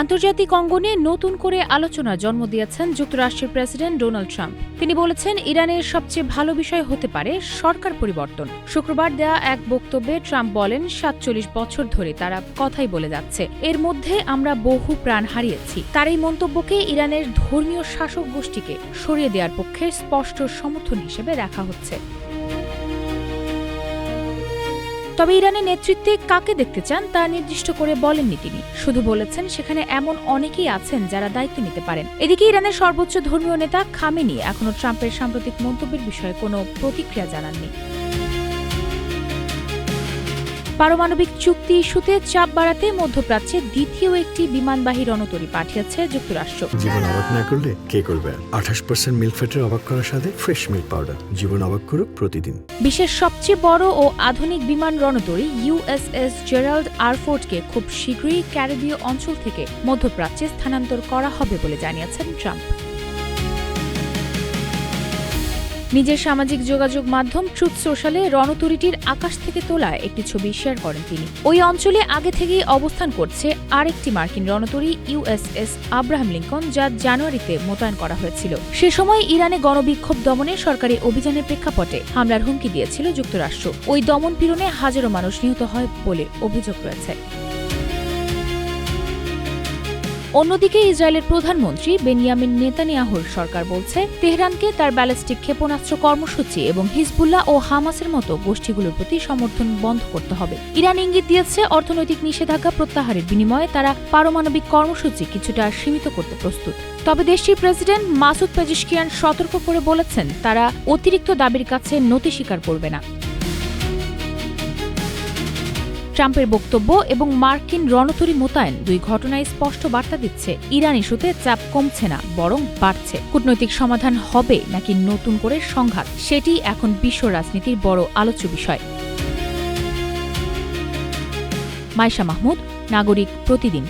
আন্তর্জাতিক অঙ্গনে নতুন করে আলোচনার জন্ম দিয়েছেন যুক্তরাষ্ট্রের প্রেসিডেন্ট ডোনাল্ড ট্রাম্প। তিনি বলেছেন, ইরানের সবচেয়ে ভালো বিষয় হতে পারে সরকার পরিবর্তন। শুক্রবার দেয়া এক বক্তব্যে ট্রাম্প বলেন, সাতচল্লিশ বছর ধরে তারা কথাই বলে যাচ্ছে, এর মধ্যে আমরা বহু প্রাণ হারিয়েছি। তার এই মন্তব্যকে ইরানের ধর্মীয় শাসক গোষ্ঠীকে সরিয়ে দেওয়ার পক্ষে স্পষ্ট সমর্থন হিসেবে দেখা হচ্ছে। তবে ইরানের নেতৃত্বে কাকে দেখতে চান তা নির্দিষ্ট করে বলেননি তিনি। শুধু বলেছেন, সেখানে এমন অনেকেই আছেন যারা দায়িত্ব নিতে পারেন। এদিকে ইরানের সর্বোচ্চ ধর্মীয় নেতা খামেনি এখনও ট্রাম্পের সাম্প্রতিক মন্তব্যের বিষয়ে কোনো প্রতিক্রিয়া জানাননি। পারমাণবিক চুক্তি ইস্যুতে চাপ বাড়াতে মধ্যপ্রাচ্যে দ্বিতীয় একটি বিমানবাহী রণতরী পাঠিয়েছে যুক্তরাষ্ট্র। জীবন অবাক না করলে কে করবে? আঠাশ পার্সেন্ট মিল্ক ফ্যাটের অবাক করার সাথে ফ্রেশ মিল্ক পাউডার জীবন অবাক করুক প্রতিদিন। বিশ্বের সবচেয়ে বড় ও আধুনিক বিমান রণতরী ইউএসএস জেরাল্ড আরফোর্ডকে খুব শীঘ্রই ক্যারিবীয় অঞ্চল থেকে মধ্যপ্রাচ্যে স্থানান্তর করা হবে বলে জানিয়েছেন ট্রাম্প। নিজের সামাজিক যোগাযোগ মাধ্যম ট্রুথ সোশ্যালে রণতরীটির আকাশ থেকে তোলা একটি ছবি শেয়ার করেন তিনি। ওই অঞ্চলে আগে থেকেই অবস্থান করছে আরেকটি মার্কিন রণতরী ইউএসএস আব্রাহাম লিঙ্কন যা জানুয়ারিতে মোতায়েন করা হয়েছিল। সে সময় ইরানে গণবিক্ষোভ দমনে সরকারি অভিযানের প্রেক্ষাপটে হামলার হুমকি দিয়েছিল যুক্তরাষ্ট্র। ওই দমন পীড়নে হাজারো মানুষ নিহত হয় বলে অভিযোগ রয়েছে। অন্যদিকে ইসরায়েলের প্রধানমন্ত্রী বেনিয়ামিন নেতানিয়াহুর সরকার বলছে, তেহরানকে তার ব্যালিস্টিক ক্ষেপণাস্ত্র কর্মসূচি এবং হিজবুল্লাহ ও হামাসের মতো গোষ্ঠীগুলোর প্রতি সমর্থন বন্ধ করতে হবে। ইরান ইঙ্গিত দিয়েছে, অর্থনৈতিক নিষেধাজ্ঞা প্রত্যাহারের বিনিময়ে তারা পারমাণবিক কর্মসূচি কিছুটা সীমিত করতে প্রস্তুত। তবে দেশটির প্রেসিডেন্ট মাসুদ পেজিশকিয়ান সতর্ক করে বলেছেন, তারা অতিরিক্ত দাবির কাছে নতি স্বীকার করবে না। ট্রাম্পের বক্তব্য এবং মার্কিন রণতরী মোতায়েন দুই ঘটনায় স্পষ্ট বার্তা দিচ্ছে, ইরান ইস্যুতে চাপ কমছে না, বরং বাড়ছে। কূটনৈতিক সমাধান হবে নাকি নতুন করে সংঘাত, সেটি এখন বিশ্ব রাজনীতির বড় আলোচ্য বিষয়। মাইশা মাহমুদ, নাগরিক প্রতিদিন।